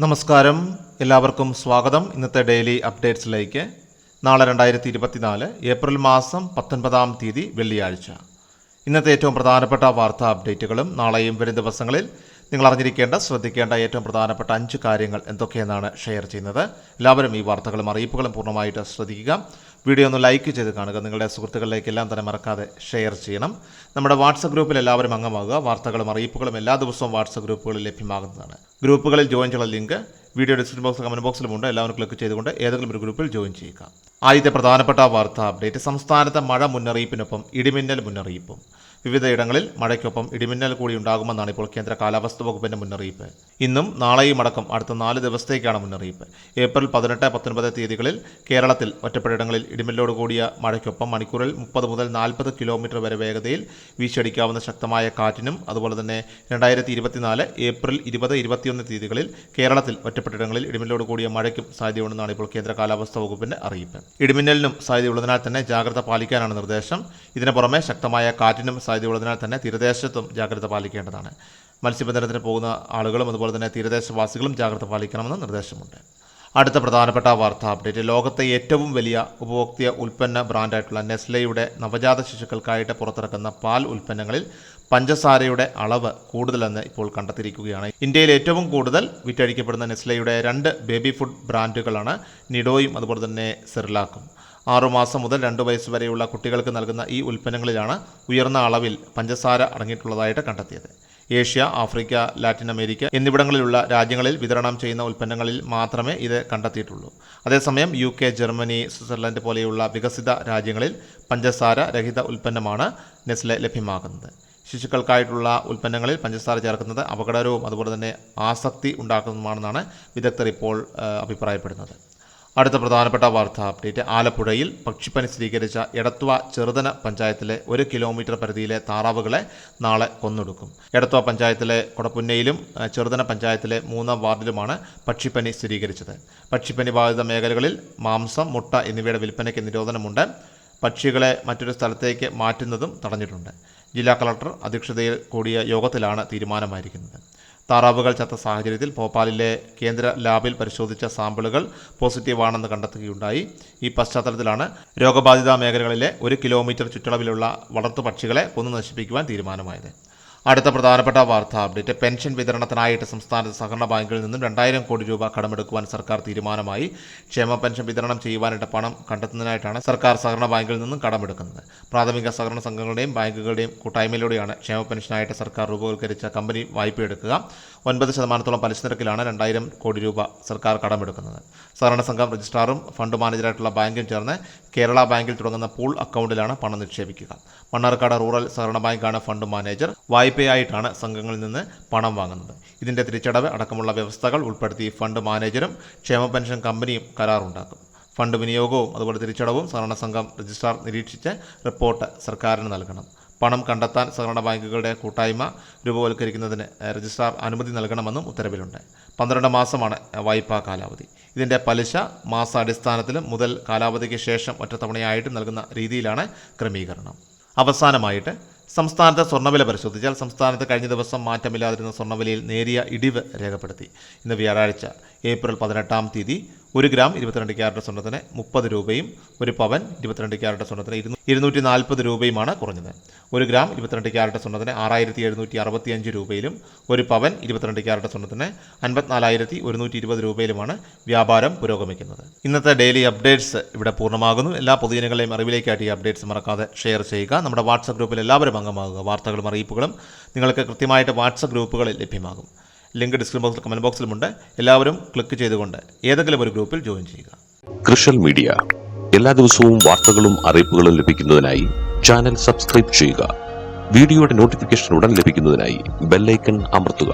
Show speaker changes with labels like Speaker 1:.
Speaker 1: നമസ്കാരം. എല്ലാവർക്കും സ്വാഗതം. ഇന്നത്തെ ഡെയിലി അപ്ഡേറ്റ്സിലേക്ക്. നാളെ രണ്ടായിരത്തി ഇരുപത്തിനാല് ഏപ്രിൽ മാസം പത്തൊൻപതാം തീയതി വെള്ളിയാഴ്ച. ഇന്നത്തെ ഏറ്റവും പ്രധാനപ്പെട്ട വാർത്താ അപ്ഡേറ്റുകളും നാളെയും വരും ദിവസങ്ങളിൽ നിങ്ങൾ അറിഞ്ഞിരിക്കേണ്ട ശ്രദ്ധിക്കേണ്ട ഏറ്റവും പ്രധാനപ്പെട്ട അഞ്ച് കാര്യങ്ങൾ എന്തൊക്കെയെന്നാണ് ഷെയർ ചെയ്യുന്നത്. എല്ലാവരും ഈ വാർത്തകളും അറിയിപ്പുകളും പൂർണമായിട്ട് ശ്രദ്ധിക്കുക. വീഡിയോ ഒന്ന് ലൈക്ക് ചെയ്ത് കാണുക. നിങ്ങളുടെ സുഹൃത്തുക്കളിലേക്ക് എല്ലാം തന്നെ മറക്കാതെ ഷെയർ ചെയ്യണം. നമ്മുടെ വാട്സപ്പ് ഗ്രൂപ്പിൽ എല്ലാവരും അംഗമാകുക. വാർത്തകളും അറിയിപ്പുകളും എല്ലാ ദിവസവും വാട്സപ്പ് ഗ്രൂപ്പുകളിൽ ലഭ്യമാകുന്നതാണ്. ഗ്രൂപ്പുകളിൽ ജോയിൻ ചെയ്യുന്ന link video description box comment ബോക്സിലുമുണ്ട് എല്ലാവരും ക്ലിക്ക് ചെയ്തുകൊണ്ട് ഏതെങ്കിലും ഒരു ഗ്രൂപ്പിൽ ജോയിൻ ചെയ്യുക. ആദ്യത്തെ പ്രധാനപ്പെട്ട വാർത്താ അപ്ഡേറ്റ് സംസ്ഥാനത്തെ മഴ മുന്നറിയിപ്പിനൊപ്പം ഇടിമിന്നൽ മുന്നറിയിപ്പും. വിവിധയിടങ്ങളിൽ മഴയ്ക്കൊപ്പം ഇടിമിന്നൽ കൂടി ഉണ്ടാകുമെന്നാണ് ഇപ്പോൾ കേന്ദ്ര കാലാവസ്ഥാ വകുപ്പിന്റെ മുന്നറിയിപ്പ്. ഇന്നും നാളെയും അടക്കം അടുത്ത നാല് ദിവസത്തേക്കാണ് മുന്നറിയിപ്പ്. ഏപ്രിൽ പതിനെട്ട് പത്തൊൻപത് തീയതികളിൽ കേരളത്തിൽ ഒറ്റപ്പെട്ടിടങ്ങളിൽ ഇടിമിന്നലോട് കൂടിയ മഴയ്ക്കൊപ്പം മണിക്കൂറിൽ മുപ്പത് മുതൽ നാൽപ്പത് കിലോമീറ്റർ വരെ വേഗതയിൽ വീശടിക്കാവുന്ന ശക്തമായ കാറ്റിനും അതുപോലെ തന്നെ രണ്ടായിരത്തി ഇരുപത്തിനാല് ഏപ്രിൽ ഇരുപത് ഇരുപത്തിയൊന്ന് തീയതികളിൽ കേരളത്തിൽ ഒറ്റപ്പെട്ടിടങ്ങളിൽ ഇടിമിന്നലോട് കൂടിയ മഴയ്ക്കും സാധ്യതയുണ്ടെന്നാണ് ഇപ്പോൾ കേന്ദ്ര കാലാവസ്ഥാ വകുപ്പിന്റെ അറിയിപ്പ്. ഇടിമിന്നലിനും സാധ്യതയുള്ളതിനാൽ തന്നെ ജാഗ്രത പാലിക്കാനാണ് നിർദ്ദേശം. ഇതിനു പുറമെ ശക്തമായ കാറ്റിനും സാധ്യതയുള്ളതിനാൽ തന്നെ തീരദേശത്തും ജാഗ്രത പാലിക്കേണ്ടതാണ്. മത്സ്യബന്ധനത്തിന് പോകുന്ന ആളുകളും അതുപോലെ തന്നെ തീരദേശവാസികളും ജാഗ്രത പാലിക്കണമെന്ന് നിർദ്ദേശമുണ്ട്. അടുത്ത പ്രധാനപ്പെട്ട വാർത്താ അപ്ഡേറ്റ്. ലോകത്തെ ഏറ്റവും വലിയ ഉപഭോക്തൃ ഉൽപ്പന്ന ബ്രാൻഡായിട്ടുള്ള നെസ്ലയുടെ നവജാത ശിശുക്കൾക്കായിട്ട് പുറത്തിറക്കുന്ന പാൽ ഉൽപ്പന്നങ്ങളിൽ പഞ്ചസാരയുടെ അളവ് കൂടുതലെന്ന് ഇപ്പോൾ കണ്ടെത്തിയിരിക്കുകയാണ്. ഇന്ത്യയിൽ ഏറ്റവും കൂടുതൽ വിറ്റഴിക്കപ്പെടുന്ന നെസ്ലയുടെ രണ്ട് ബേബി ഫുഡ് ബ്രാൻഡുകളാണ് നിഡോയും അതുപോലെ തന്നെ സെറിലാക്കും. ആറുമാസം മുതൽ രണ്ട് വയസ്സ് വരെയുള്ള കുട്ടികൾക്ക് നൽകുന്ന ഈ ഉൽപ്പന്നങ്ങളിലാണ് ഉയർന്ന അളവിൽ പഞ്ചസാര അടങ്ങിയിട്ടുള്ളതായിട്ട് കണ്ടെത്തിയത്. ഏഷ്യ ആഫ്രിക്ക ലാറ്റിൻ അമേരിക്ക എന്നിവിടങ്ങളിലുള്ള രാജ്യങ്ങളിൽ വിതരണം ചെയ്യുന്ന ഉൽപ്പന്നങ്ങളിൽ മാത്രമേ ഇത് കണ്ടെത്തിയിട്ടുള്ളൂ. അതേസമയം യു കെ ജർമ്മനി സ്വിറ്റ്സർലൻഡ് പോലെയുള്ള വികസിത രാജ്യങ്ങളിൽ പഞ്ചസാര രഹിത ഉൽപ്പന്നമാണ് നെസ്ലെ ലഭ്യമാക്കുന്നത് ശിശുക്കൾക്കായിട്ടുള്ള ഉൽപ്പന്നങ്ങളിൽ പഞ്ചസാര ചേർക്കുന്നത് അപകടകരവും അതുപോലെ തന്നെ ആസക്തി ഉണ്ടാക്കുന്നതുമാണെന്നാണ് വിദഗ്ധർ ഇപ്പോൾ അഭിപ്രായപ്പെടുന്നത്. അടുത്ത പ്രധാനപ്പെട്ട വാർത്താ അപ്ഡേറ്റ്. ആലപ്പുഴയിൽ പക്ഷിപ്പനി സ്ഥിരീകരിച്ച എടത്വ ചെറുതന പഞ്ചായത്തിലെ ഒരു കിലോമീറ്റർ പരിധിയിലെ താറാവുകളെ നാളെ കൊന്നൊടുക്കും. എടത്വ പഞ്ചായത്തിലെ കൊടപ്പുന്നയിലും ചെറുതന പഞ്ചായത്തിലെ മൂന്നാം വാർഡിലുമാണ് പക്ഷിപ്പനി സ്ഥിരീകരിച്ചത്. പക്ഷിപ്പനി ബാധിത മേഖലകളിൽ മാംസം മുട്ട എന്നിവയുടെ വിൽപ്പനയ്ക്ക് നിരോധനമുണ്ട്. പക്ഷികളെ മറ്റൊരു സ്ഥലത്തേക്ക് മാറ്റുന്നതും തടഞ്ഞിട്ടുണ്ട്. ജില്ലാ കളക്ടർ അധ്യക്ഷതയിൽ കൂടിയ യോഗത്തിലാണ് തീരുമാനമായിരിക്കുന്നത്. താറാവുകൾ ചത്ത സാഹചര്യത്തിൽ ഭോപ്പാലിലെ കേന്ദ്ര ലാബിൽ പരിശോധിച്ച സാമ്പിളുകൾ പോസിറ്റീവാണെന്ന് കണ്ടെത്തുകയുണ്ടായി. ഈ പശ്ചാത്തലത്തിലാണ് രോഗബാധിത മേഖലകളിലെ ഒരു കിലോമീറ്റർ ചുറ്റളവിലുള്ള വളർത്തുപക്ഷികളെ കൊന്നു നശിപ്പിക്കുവാൻ തീരുമാനമായത്. അടുത്ത പ്രധാനപ്പെട്ട വാർത്താ അപ്ഡേറ്റ്. പെൻഷൻ വിതരണത്തിനായിട്ട് സംസ്ഥാനത്ത് സഹകരണ ബാങ്കുകളിൽ നിന്നും രണ്ടായിരം കോടി രൂപ കടമെടുക്കുവാൻ സർക്കാർ തീരുമാനമായി. ക്ഷേമ പെൻഷൻ വിതരണം ചെയ്യുവാനായിട്ട് പണം കണ്ടെത്തുന്നതിനായിട്ടാണ് സർക്കാർ സഹകരണ ബാങ്കുകളിൽ നിന്നും കടമെടുക്കുന്നത്. പ്രാഥമിക സഹകരണ സംഘങ്ങളുടെയും ബാങ്കുകളുടെയും കൂട്ടായ്മയിലൂടെയാണ് ക്ഷേമ പെൻഷനായിട്ട് സർക്കാർ രൂപവത്കരിച്ച കമ്പനി വായ്പ എടുക്കുക. ഒൻപത് ശതമാനത്തോളം പലിശ നിരക്കിലാണ് രണ്ടായിരം കോടി രൂപ സർക്കാർ കടമെടുക്കുന്നത്. സഹകരണ സംഘം രജിസ്ട്രാറും ഫണ്ട് മാനേജറായിട്ടുള്ള ബാങ്കും ചേർന്ന് കേരള ബാങ്കിൽ തുടങ്ങുന്ന പൂൾ അക്കൗണ്ടിലാണ് പണം നിക്ഷേപിക്കുക. മണ്ണാർക്കാട് റൂറൽ സഹകരണ ബാങ്കാണ് ഫണ്ട് മാനേജർ. വായ്പയായിട്ടാണ് സംഘങ്ങളിൽ നിന്ന് പണം വാങ്ങുന്നത്. ഇതിന്റെ തിരിച്ചടവ് അടക്കമുള്ള വ്യവസ്ഥകൾ ഉൾപ്പെടുത്തി ഫണ്ട് മാനേജറും ക്ഷേമ പെൻഷൻ കമ്പനിയും കരാറുണ്ടാക്കും. ഫണ്ട് വിനിയോഗവും അതുപോലെ തിരിച്ചടവും സഹകരണ സംഘം രജിസ്ട്രാർ നിരീക്ഷിച്ച് റിപ്പോർട്ട് സർക്കാരിന് നൽകണം. പണം കണ്ടെത്താൻ സഹകരണ ബാങ്കുകളുടെ കൂട്ടായ്മ രൂപവൽക്കരിക്കുന്നതിന് രജിസ്ട്രാർ അനുമതി നൽകണമെന്നും ഉത്തരവിലുണ്ട്. പന്ത്രണ്ട് മാസമാണ് വായ്പാ കാലാവധി. ഇതിന്റെ പലിശ മാസാടിസ്ഥാനത്തിലും മുതൽ കാലാവധിക്ക് ശേഷം ഒറ്റത്തവണയായിട്ട് നൽകുന്ന രീതിയിലാണ് ക്രമീകരണം. അവസാനമായിട്ട് സംസ്ഥാനത്തെ സ്വർണവില പരിശോധിച്ചാൽ സംസ്ഥാനത്ത് കഴിഞ്ഞ ദിവസം മാറ്റമില്ലാതിരുന്ന സ്വർണവിലയിൽ നേരിയ ഇടിവ് രേഖപ്പെടുത്തി. ഇന്ന് വ്യാഴാഴ്ച ഏപ്രിൽ പതിനെട്ടാം തീയതി ഒരു ഗ്രാം ഇരുപത്തിരണ്ട് ക്യാരറ്റ് സ്വർണത്തിന് മുപ്പത് രൂപയും ഒരു പവൻ ഇരുപത്തിരണ്ട് ക്യാരറ്റ് സ്വർണത്തിന് ഇരുന്നൂ ഇരുന്നൂറ്റി നാൽപ്പത് രൂപയുമാണ് കുറഞ്ഞത്. ഒരു ഗ്രാം ഇരുപത്തിരണ്ട് ക്യാരറ്റ് സ്വർണത്തിന് ആറായിരത്തി എഴുന്നൂറ്റി അറുപത്തി അഞ്ച് രൂപയിലും ഒരു പവൻ ഇരുപത്തിരണ്ട് ക്യാരറ്റ് സ്വർണത്തിന് അൻപത്തിനാലായിരത്തി ഒരുന്നൂറ്റി ഇരുപത് രൂപയിലുമാണ് വ്യാപാരം പുരോഗമിക്കുന്നത്. ഇന്നത്തെ ഡെയിലി അപ്ഡേറ്റ്സ് ഇവിടെ പൂർണമാകുന്നു. എല്ലാ പൊതുജനങ്ങളെയും അറിവിലേക്കായിട്ട് ഈ അപ്ഡേറ്റ്സ് മറക്കാതെ ഷെയർ ചെയ്യുക. നമ്മുടെ വാട്സപ്പ് ഗ്രൂപ്പിൽ എല്ലാവരും അംഗമാകുക. വാർത്തകളും അറിയിപ്പുകളും നിങ്ങൾക്ക് കൃത്യമായിട്ട് വാട്സപ്പ് ഗ്രൂപ്പുകളിൽ ലഭ്യമാകും. ലിങ്ക് ഡിസ്ക്രിപ്ഷൻ ബോക്സിൽ കമന്റ് ബോക്സിലുമുണ്ട്. എല്ലാവരും ക്ലിക്ക് ചെയ്തുകൊണ്ട് ഏതെങ്കിലും ഒരു ഗ്രൂപ്പിൽ ജോയിൻ ചെയ്യുക.
Speaker 2: കൃഷൽ മീഡിയ. എല്ലാ ദിവസവും വാർത്തകളും അറിയിപ്പുകളും ലഭിക്കുന്നതിനായി ചാനൽ സബ്സ്ക്രൈബ് ചെയ്യുക. വീഡിയോയുടെ നോട്ടിഫിക്കേഷൻ ഉടൻ ലഭിക്കുന്നതിനായി ബെല്ലൈക്കൺ അമർത്തുക.